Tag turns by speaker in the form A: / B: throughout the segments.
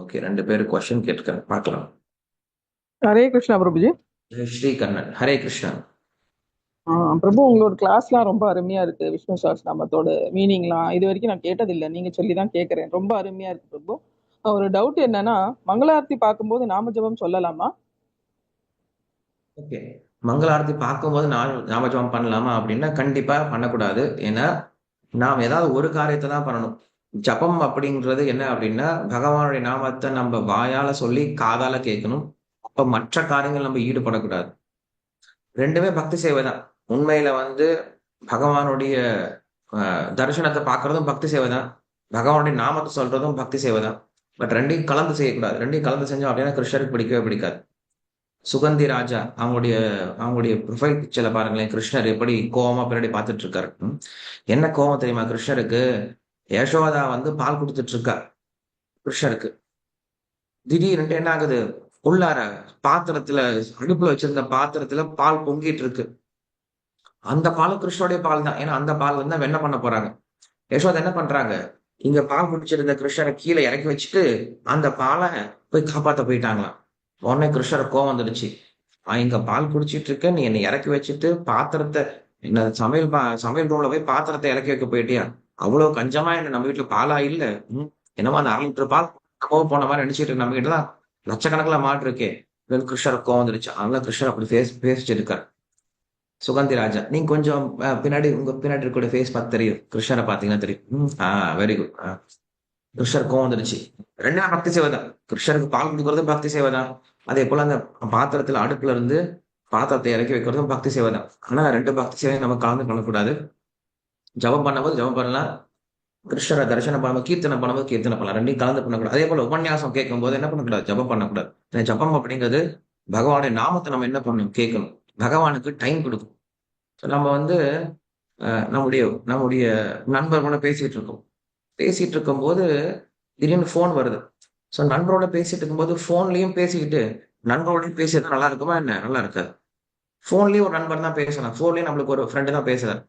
A: Okay ரெண்டு பேரும் question கேட்டுக்கிறேன் பார்க்கலாம்.
B: ஹரே கிருஷ்ணா பிரபுஜி.
A: ஸ்ரீ கண்ணன் ஹரே கிருஷ்ணா.
B: பிரபு உங்களோட கிளாஸ்லாம் ரொம்ப அருமையா இருக்கு. விஷ்ணு சஹஸ்ரநாமத்தோட மீனிங்லாம் இது வரைக்கும் நான் கேட்டதில்லை. நீங்க சொல்லி தான் கேட்கறேன். ரொம்ப அருமையா இருக்கு பிரபு. ஒரு டவுட் என்னன்னா மங்களாரத்தி பார்க்கும்போது நாம ஜெபம் சொல்லலாமா?
A: ஓகே மங்களாரத்தி பார்க்கும்போது நான் ஞாபகம் பண்ணலாமா? அப்படின்னா கண்டிப்பா பண்ணக்கூடாது. ஏன்னா நாம் ஏதாவது ஒரு காரியத்தை தான் பண்ணணும். ஜபம் அப்படின்றது என்ன அப்படின்னா பகவானுடைய நாமத்தை நம்ம வாயால சொல்லி காதால கேட்கணும் அப்ப மற்ற காரியங்கள் நம்ம ஈடுபடக்கூடாது. ரெண்டுமே பக்தி சேவை தான். உண்மையில வந்து பகவானுடைய தரிசனத்தை பார்க்கறதும் பக்தி சேவை தான். பகவானுடைய நாமத்தை சொல்றதும் பக்தி சேவை தான். பட் ரெண்டையும் கலந்து செய்யக்கூடாது. ரெண்டையும் கலந்து செஞ்சோம் அப்படின்னா கிருஷ்ணருக்கு பிடிக்கவே பிடிக்காது. சுகந்தி ராஜா அவங்களுடைய அவங்களுடைய ப்ரொஃபைல் பிக்சர்ல பாருங்களேன் கிருஷ்ணர் எப்படி கோவமா பின்னாடி பார்த்துட்டு இருக்காரு. என்ன கோவம் தெரியுமா கிருஷ்ணருக்கு? யசோதா வந்து பால் கொடுத்துட்டு இருக்கா கிருஷ்ணருக்கு திடீர்னு என்ன ஆகுது? உள்ளார பாத்திரத்துல அடுப்புல வச்சிருந்த பாத்திரத்துல பால் பொங்கிட்டு இருக்கு அந்த பால் கிருஷ்ணனுடைய பால் தான். ஏன்னா அந்த பால் வந்து வெண்ண பண்ண போறாங்க? யசோதா என்ன பண்றாங்க? இங்க பால் குடிச்சிருந்த கிருஷ்ணரை கீழே இறக்கி வச்சுட்டு அந்த பாலை போய் காப்பாத்த போயிட்டாங்களாம். உடனே கிருஷ்ணர் கோவம் வந்துடுச்சு. நான் இங்க பால் குடிச்சிட்டு இருக்கேன் நீ என்னை இறக்கி வச்சுட்டு பாத்திரத்தை என்ன சமையல் சமையல் ரூம்ல போய் பாத்திரத்தை இறக்கி வைக்க போயிட்டியா? அவ்வளவு கஞ்சமா என்ன நம்ம வீட்டுல பாலா இல்ல? என்னமா என்னமோ அந்த அரை லிட்டர் பால் கோவம் போன மாதிரி நினைச்சிட்டு இருக்கு. நம்ம கிட்ட தான் லட்சக்கணக்கில் மாடு இருக்கே. கிருஷ்ணர் கோவம் வந்துருச்சு. அதனால கிருஷ்ணர் அப்படி ஃபேஸ் பேசிட்டு இருக்காரு சுகந்தி ராஜா நீங்க கொஞ்சம் பின்னாடி உங்க பின்னாடி இருக்கக்கூடிய ஃபேஸ் பார்த்து தெரியும். கிருஷ்ணரை பாத்தீங்கன்னா தெரியும். ம், ஆ வெரி குட் கிருஷ்ணர் கோவம் வந்துருச்சு. ரெண்டுமே பக்தி சேவை தான். கிருஷ்ணருக்கு பால் கொடுக்கறதும் பக்தி சேவை தான். அதே போல அந்த பாத்திரத்துல அடுப்புல இருந்து பாத்திரத்தை இறக்கி வைக்கிறதும் பக்தி சேவை தான். ஆனா ரெண்டு பக்தி சேவையும் நம்ம கலந்து கொள்ளக்கூடாது. ஜபம் பண்ணும்போது ஜபம் பண்ணலாம். கிருஷ்ணரை தரிசனம் பண்ணும்போது கீர்த்தனை பண்ணும்போது கீர்த்தனை பண்ணலாம். ரெண்டையும் கலந்து பண்ணக்கூடாது. அதே போல உபன்யாசம் கேட்கும் போது என்ன பண்ணக்கூடாது? ஜபம் பண்ணக்கூடாது. இந்த ஜபம் அப்படிங்கிறது பகவானுடைய நாமத்தை நம்ம என்ன பண்ணணும்? கேட்கணும். பகவானுக்கு டைம் கொடுக்கும். ஸோ நம்ம வந்து நம்முடைய நம்முடைய நண்பர்களோட பேசிட்டு இருக்கோம். பேசிட்டு இருக்கும்போது திடீர்னு ஃபோன் வருது. ஸோ நண்பரோட பேசிட்டு இருக்கும்போது ஃபோன்லையும் பேசிக்கிட்டு நண்பரோட பேசியது நல்லா இருக்குமா? என்ன? நல்லா இருக்காது. ஃபோன்லேயும் ஒரு நண்பர் தான் பேசலாம். ஃபோன்லேயும் நம்மளுக்கு ஒரு ஃப்ரெண்டு தான் பேசுறாரு.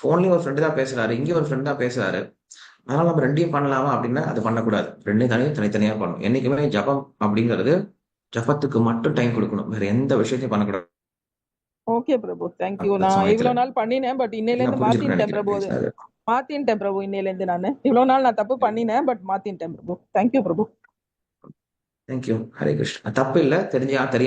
A: ஃபோன்லயும் ஒரு ஃப்ரெண்டு தான் பேசுறாரு இங்கேயும் ஒரு ஃப்ரெண்டு தான் பேசுறாரு. அதனால நம்ம ரெண்டையும் பண்ணலாமா அப்படின்னா அது பண்ணக்கூடாது. ரெண்டையும் தனியும் தனித்தனியா பண்ணணும். என்னைக்குமே ஜபம் அப்படிங்கிறது ஜபத்துக்கு மட்டும் டைம் கொடுக்கணும். வேற எந்த விஷயத்தையும் பண்ணக்கூடாது.
B: ஓகே பிரபு. தேங்க்யூ நான் இவ்வளவு நாள் பண்ணினேன் பட் இன்னையில இருந்து மாத்தின்ட்டேன் பிரபு. மாத்தின்ட்டேன் பிரபு இன்னையில இருந்து நானு. இவ்வளவு நாள் நான் தப்பு பண்ணினேன் but மாத்தின்ட்டேன் Prabhu. Thank you Prabhu.
A: Thank you Hare Krishna தப்பு இல்லை தெரிஞ்சா தெரியும்